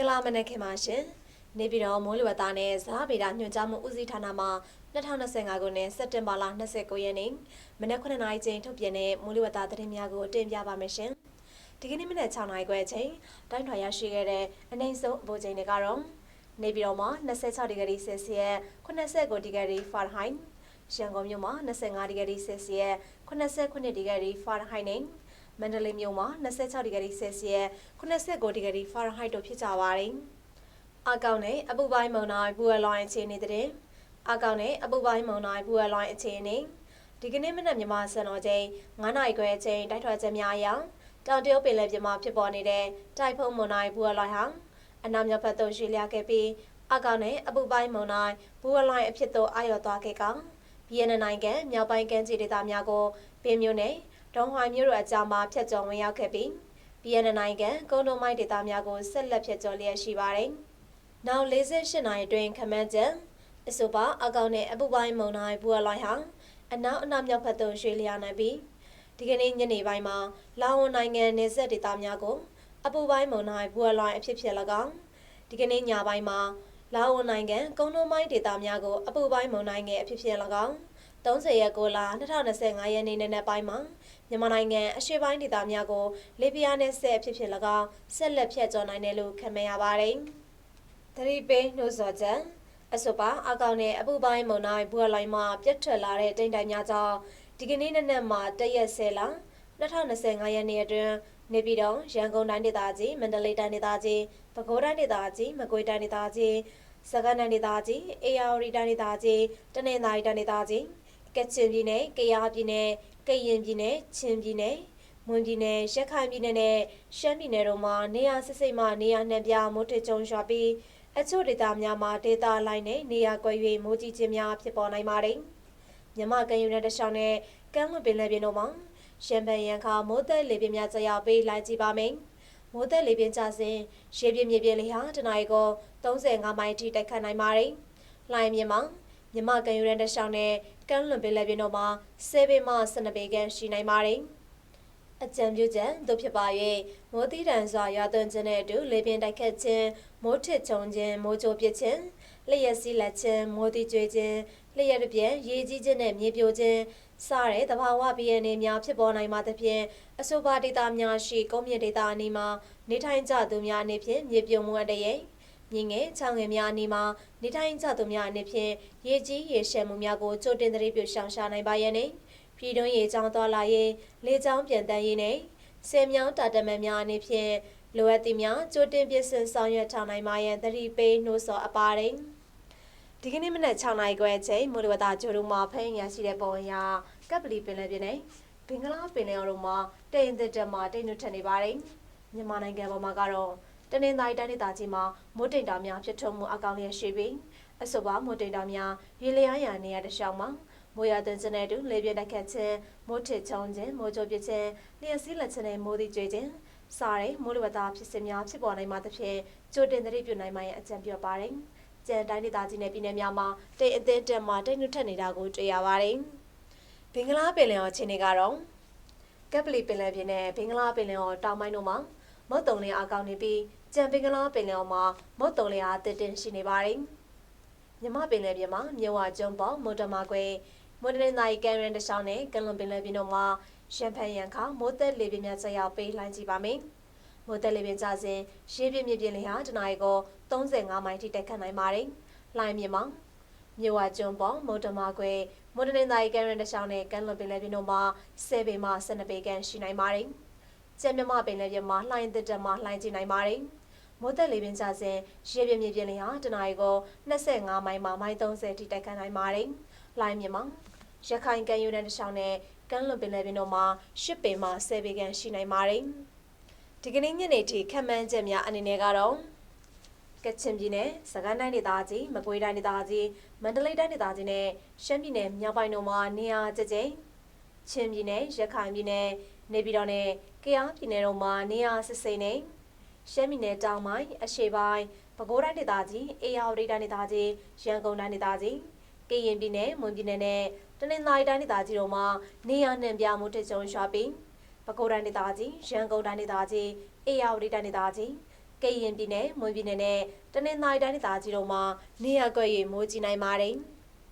င်္ဂလာမနက်ခင်ပါရှင်။နေပြည်တော်မိုးလေဝသနဲ့ဇာဗေဒညွှန်ကြားမှုဦးစီးဌာနမှ2025ခုနှစ်စက်တင်ဘာလ29ရက်နေ့မနက်9:00နာရီချိန်ထုတ်ပြန်တဲ့မိုးလေဝသသတင်းများကိုတင်ပြပါမယ်ရှင်။ဒီကနေ့မနက်6:00နာရီခွဲအချိန်တိုင်းထွာရရှိခဲ့တဲ့အနိုင်ဆုံးအပူချိန်တွေကတော့နေပြည်တော်မှာ26ဒီဂရီဆယ်စီယပ်89ဒီဂရီဖာရင်ဟိုက်ရန်ကုန်မြို့မှာ25ဒီဂရီဆယ်စီယပ်89ဒီဂရီဖာရင်ဟိုက်နဲ့ မန္တလေးမြို့မှာ26ဒီဂရီဆယ်စီယပ်89ဒီဂရီဖာရင်ဟိုက်တို့ဖြစ်ကြပါတယ်။အကောင့်နဲ့အပူပိုင်းမုန်တိုင်းဘူအလွိုင်းအခြေအနေတဲ့အကောင့်နဲ့အပူပိုင်းမုန်တိုင်းဘူအလွိုင်းအခြေအနေဒီကနေ့မနက်မြန်မာစံတော်ချိန်9နာရီခွဲအချိန်တိုက်ထွက်ချက်များအရတောင်တရုတ်ပင်လယ်ပြင်မှာဖြစ်ပေါ်နေတဲ့တိုက်ဖုန်းမုန်တိုင်းဘူအလွိုင်းဟာအနောက်မြောက်ဘက်သို့ရွှေ့လျားခဲ့ပြီးအကောင့်နဲ့အပူပိုင်းမုန်တိုင်းဘူအလွိုင်းအဖြစ်သို့အာရုံသွားခဲ့ကဗီယက်နမ်နိုင်ငံမြောက်ပိုင်းကမ်းခြေဒေသများကိုပင်မြို့နယ် ဒုံဟွိုင်မြို့တို့အကြားမှာဖျက်ကျော်ဝင်ရောက်ခဲ့ပြီးဗီယက်နမ်နိုင်ငံကုန်းတုံးမိုက်ဒေသများကိုဆက်လက်ဖျက်ကျော်လျက်ရှိပါတယ်။နောက်48နာရီအတွင်းခမန်းချက်အဆိုပါအကောင့်နဲ့အပူပိုင်းမုန်တိုင်းဘူအလွိုင်းဟာအနောက်အနောက်မြောက်ဘက်သို့ရွှေ့လျားနိုင်ပြီးဒီကနေ့ညနေပိုင်းမှာလာဝန်နိုင်ငံနေဆက်ဒေသများကိုအပူပိုင်းမုန်တိုင်းဘူအလွိုင်းအဖြစ်ဖြစ်၎င်းဒီကနေ့ညပိုင်းမှာလာဝန်နိုင်ငံကုန်းတုံးမိုင်းဒေသများကိုအပူပိုင်းမုန်တိုင်းငယ်အဖြစ်ဖြစ်၎င်း 30ရက်ကိုလာ2025ရက်နေ့နေ့နဲ့ပိုင်းမှာမြန်မာနိုင်ငံအရှေ့ပိုင်းဒေသများကိုလေပြင်းနဲ့ဆက်ဖြစ်ဖြစ်၎င်းဆက်လက်ဖြတ်ကျော်နိုင်တယ်လို့ခန့်မှန်းရပါတယ်။သတိပေးနှိုးဆော်ချက်အဆိုပါအကောင့်နဲ့အပူပိုင်းမုန်တိုင်းဘူအလိုင်းမှပြတ်ထွက်လာတဲ့တိမ်တိုင်များကြောင့်ဒီကနေ့နေ့နဲ့မှတရက်ဆဲလာ2025ရက်နေ့အတွင်းနေပြည်တော်ရန်ကုန်တိုင်းဒေသကြီးမန္တလေးတိုင်းဒေသကြီးပဲခူးတိုင်းဒေသကြီးမကွေးတိုင်းဒေသကြီးစကိုင်းတိုင်းဒေသကြီးအေရဝတီတိုင်းဒေသကြီးတနင်္သာရီတိုင်းဒေသကြီး ကချင်ပြည်နယ်၊ကယားပြည်နယ်၊ကရင်ပြည်နယ်၊ချင်းပြည်နယ်၊မွန်ပြည်နယ်၊ရခိုင်ပြည်နယ်နဲ့ရှမ်းပြည်နယ်တို့မှာနေရာစစ်စိတ်မှနေရာနှံပြမိုးထကြုံရွာပြီးအချို့ဒေသများမှာဒေသလိုင်းနဲ့နေရာကွက်၍မိုးကြီးခြင်းများဖြစ်ပေါ်နိုင်ပါတယ်။မြမကယူနယ်တရှောင်းနဲ့ကမ်းလွန်ပင်လယ်ပြင်တို့မှာရှမ်းပန်ရန်ခါမိုးသက်လေပြင်းများကျရောက်ပြီးလိုက်ကြည့်ပါမယ်။မိုးသက်လေပြင်းကျစဉ်ရေပြင်းမြေပြင်းလေဟာတနအီကို35မိုင်ထိတိုက်ခတ်နိုင်ပါတယ်။လိုင်းမြင်မှာ မြမကန်ယူရန်တရှောင်းနဲ့ကမ်းလွန်ပင်လယ်ပြင်တို့မှာ10ပေမှ12ပေခန့်ရှိနိုင်ပါတယ်။အကြံပြုချက်တို့ဖြစ်ပါ၍မိုးသီးတန်စွာရွာသွန်းခြင်းနဲ့အတူလေပြင်းတိုက်ခတ်ခြင်းမိုးထစ်ချုံခြင်းမိုးကြိုပစ်ခြင်းလျှက်စီးလက်ခြင်းမိုးတိကျွေးခြင်းလျှက်တစ်ပြက်ရေကြီးခြင်းနဲ့မြေပြိုခြင်းစတဲ့သဘာဝဘီယန်တွေများဖြစ်ပေါ်နိုင်မှသဖြင့်အဆိုပါဒေတာများရှိကုန်းမြင့်ဒေတာအနီးမှာနေထိုင်ကြသူများအနေဖြင့်မြေပြိုမှုအတရေ မြင်းငယ်ချောင်းငယ်များအနီးမှာနေထိုင်ကြသူများအနေဖြင့်ရေကြီးရေရှမ်းမှုများကိုကြိုတင်သတိပြုရှောင်ရှားနိုင်ပါရနှင့်ပြည်တွင်းရေချောင်းသွားလာရေးလေချောင်းပြန်တန်းရေးနဲ့ဆယ်မြောင်းတာတမန်များအနေဖြင့်လိုအပ်သည့်များကြိုတင်ပြင်ဆင်ဆောင်ရွက်ထားနိုင်ပါရန်သတိပေးနှိုးဆော်အပ်ပါတယ်ဒီကနေ့မနက်6နာရီခွဲအချိန်မိုးလေဝသကြိုးတို့မှာဖမ်းရရှိတဲ့ပုံအရကပ်ပလီပင်လယ်ပြင်နဲ့ဘင်္ဂလားပင်လယ်အော်တို့မှာတိမ်သက်တက်မှာတိမ်နုထက်နေပါတယ်မြန်မာနိုင်ငံပေါ်မှာကတော့ တနင်္သာရီတိုင်းဒေသကြီးမှာမိုးတိမ်တာများဖြစ်ထွန်းမှုအကောင်လျက်ရှိပြီးအဆိုပါမိုးတိမ်တာများရေလျားရန်နေရာတစ်လျှောက်မှာမိုးရသွန်းခြင်းနဲ့တူလေပြင်းတိုက်ခတ်ခြင်းမိုးထစ်ချုံခြင်းမိုးကြိုပစ်ခြင်းလျှက်စီးလက်ခြင်းနဲ့မိုးသီးကျွေးခြင်းစားတဲ့မိုးလေဝသဖြစ်စဉ်များဖြစ်ပေါ်နိုင်မှသဖြင့်ကြိုတင်သတိပြုနိုင်မှရန်အကြံပြုပါတယ်။ကျန်တိုင်းဒေသကြီးနယ်ပြည်နယ်များမှာတိမ်အသင်းတက်မှာတိမ်နုထက်နေတာကိုတွေ့ရပါတယ်။ဘင်္ဂလားပင်လယ်အော်ခြေနေကတော့ကပ်ပလီပင်လယ်ပြင်နဲ့ဘင်္ဂလားပင်လယ်အော်တောင်ပိုင်းတို့မှာ မုတ်တုံလင်းအကောင်းနေပြီးကြံပင်ကလားပင်လယ်အော်မှာမုတ်တုံလင်းအားတည်တင်ရှိနေပါတယ်။မြမပင်လယ်ပြင်မှာမြဝကျုံပေါ်မုတ်တမကွဲမွန်ဒရင်နိုင်ကန်ရန်တရှောင်းနဲ့ကလွန်ပင်လယ်ပြင်တို့မှာရှမ်ဖန်ရန်ခါမိုးသက်လေပြင်းများဆက်ရောက်ပေးလှမ်းကြည့်ပါမယ်။မိုးသက်လေပြင်းကြစဉ်ရေပြင်းမြေပြင်းလေဟာတနအီကို35မိုင်ထိတက်ခတ်နိုင်ပါတယ်။လှိုင်းမြင်မှာမြဝကျုံပေါ်မုတ်တမကွဲမွန်ဒရင်နိုင်ကန်ရန်တရှောင်းနဲ့ကလွန်ပင်လယ်ပြင်တို့မှာ10ပေမှ12ပေခန့်ရှိနိုင်ပါတယ်။ ကျဲမြမပင်လယ်ပြင်မှာလှိုင်းသက်တက်မှလှိုင်းကြည့်နိုင်ပါတယ်။မိုးသက်လေပြင်းကျစဉ်ရေပြင်းမြေပြင်းလေဟာတနအီကို25မိုင်မှမိုင်30ထိတိုက်ခတ်နိုင်ပါတယ်။လိုင်းမြမှာရခိုင်ကမ်းရိုးတန်းတစ်လျှောက်နဲ့ကမ်းလွန်ပင်လယ်ပြင်တို့မှာ10ပေမှ10ပေခန့်ရှိနိုင်ပါတယ်။ဒီကနေ့ညနေထိခန့်မှန်းချက်များအနေနဲ့ကတော့ကချင်ပြည်နယ်၊စကိုင်းတိုင်းဒေသကြီး၊မကွေးတိုင်းဒေသကြီး၊မန္တလေးတိုင်းဒေသကြီးနဲ့ရှမ်းပြည်နယ်မြောက်ပိုင်းတို့မှာနေရာကျကျချင်းပြည်နယ်၊ရခိုင်ပြည်နယ်၊နေပြည်တော်နဲ့ ကယားပြည်နယ်တို့မှာနေရာစစ်စိမ့်နဲ့ရှမ်းပြည်နယ်တောင်ပိုင်းအရှေ့ပိုင်းပဲခူးတိုင်းဒေသကြီးအေရဝတီတိုင်းဒေသကြီးရန်ကုန်တိုင်းဒေသကြီးကရင်ပြည်နယ်မွန်ပြည်နယ်နဲ့တနင်္သာရီတိုင်းဒေသကြီးတို့မှာနေရနှံပြမှုတကြုံရွာပြီးပဲခူးတိုင်းဒေသကြီးရန်ကုန်တိုင်းဒေသကြီးအေရဝတီတိုင်းဒေသကြီးကကရင်ပြည်နယ်မွေပြည်နယ်နဲ့တနင်္သာရီတိုင်းဒေသကြီးတို့မှာနေရာကွက်၍မိုးကြီးနိုင်ပါတယ်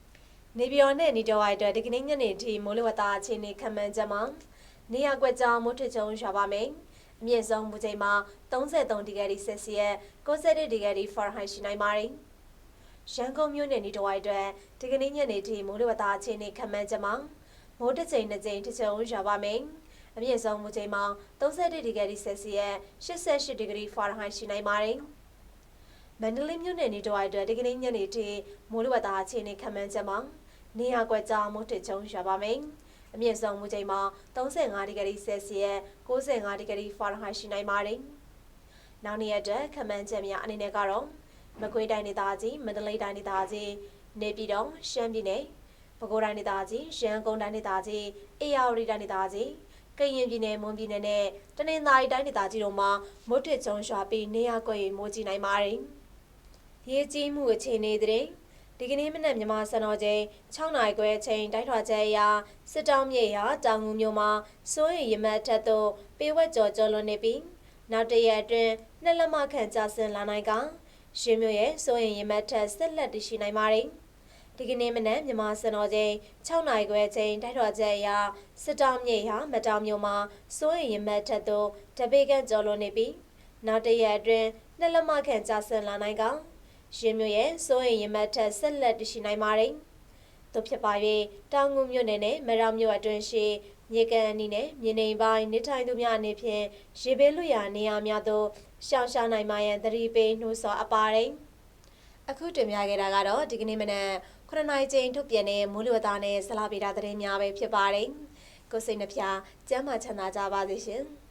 ။နေပြည်တော်နဲ့နေတော်ဝိုက်အတွက်ဒီကနေ့ညနေထိမိုးလေဝသအခြေအနေခန့်မှန်းချက်မှာ နေရာကွက်ကြောင့်မိုးထချုံရွာပါမယ်။အမြင့်ဆုံးမူချိန်မှာ33ဒီဂရီဆယ်စီယပ်61ဒီဂရီဖာရင်ဟိုက်ရှိနိုင်ပါတယ်။ရန်ကုန်မြို့နယ်နေတော်ဝိုက်အတွက်ဒီကနေ့ညနေထိမိုးလေဝသအခြေအနေခန့်မှန်းချက်မှာမိုးတစ်ချိန်တစ်ချိန်ထချုံရွာပါမယ်။အမြင့်ဆုံးမူချိန်မှာ31ဒီဂရီဆယ်စီယပ်88ဒီဂရီဖာရင်ဟိုက်ရှိနိုင်ပါတယ်။မန္တလေးမြို့နယ်နေတော်ဝိုက်အတွက်ဒီကနေ့ညနေထိမိုးလေဝသအခြေအနေခန့်မှန်းချက်မှာနေရာကွက်ကြောင့်မိုးထချုံရွာပါမယ်။ အမြင့်ဆုံးမူချိန်မှာ35ဒီဂရီဆယ်စီယပ်65ဒီဂရီဖာရင်ဟိုက်ရှိနိုင်ပါတယ်။နောက်နေ့ရက်အတွက်ခန့်မှန်းချက်များအနေနဲ့ကတော့မကွေးတိုင်းဒေသကြီးမန္တလေးတိုင်းဒေသကြီးနေပြည်တော်ရှမ်းပြည်နယ်ပဲခူးတိုင်းဒေသကြီးရန်ကုန်တိုင်းဒေသကြီးအေရဝတီတိုင်းဒေသကြီးကရင်ပြည်နယ်မွန်ပြည်နယ်နဲ့တနင်္သာရီတိုင်းဒေသကြီးတို့မှာမိုးထစ်ချုံရွာပြီးနေရာကွက်၍မိုးကြီးနိုင်ပါတယ်။ရေကြီးမှုအခြေအနေတဲ့ ဒီကနေ့မနက်မြန်မာစံတော်ချိန်6နာရီခွဲအချိန်တိုက်ထွာချက်အရာစစ်တောင်းမြေရာတောင်ငူမြို့မှာစိုးရိမ်ရမတ်ထက်သို့ပေးဝက်ကြော်ကျော်လွန်နေပြီးနောက်တရက်အတွင်းနှစ်လက်မခန့်ကြာဆင်းလာနိုင်ကရှင်းမြို့ရဲ့စိုးရိမ်ရမတ်ထက်ဆက်လက်တည်ရှိနိုင်ပါတယ်။ဒီကနေ့မနက်မြန်မာစံတော်ချိန်6နာရီခွဲအချိန်တိုက်ထွာချက်အရာစစ်တောင်းမြေရာမတောင်မြို့မှာစိုးရိမ်ရမတ်ထက်သို့တပေကန်ကျော်လွန်နေပြီးနောက်တရက်အတွင်းနှစ်လက်မခန့်ကြာဆင်းလာနိုင်က ရှင်းမြို့ရဲ့စိုးရိမ်ရမတ်ထက်ဆက်လက်တည်ရှိနိုင်ပါတယ်။တို့ဖြစ်ပါ၍တောင်ငူမြို့နယ်နဲ့မရောင်မြို့အတွင်းရှိမြေကန်အနီးနဲ့မြေနေပိုင်းနေထိုင်သူများအနေဖြင့်ရေဘေးလွရာနေရာများသို့ရှောင်ရှားနိုင်မှရန်သတိပေးနှိုးဆော်အပ်ပါတယ်။အခုတင်ပြခဲ့တာကတော့ဒီကနေ့မနက်9နာရီချိန်ထုတ်ပြန်တဲ့မိုးလေဝသနဲ့ဆလာပေတာသတင်းများပဲဖြစ်ပါတယ်။ကိုယ်စိတ်နှပြကျမ်းမာချမ်းသာကြပါစေရှင်။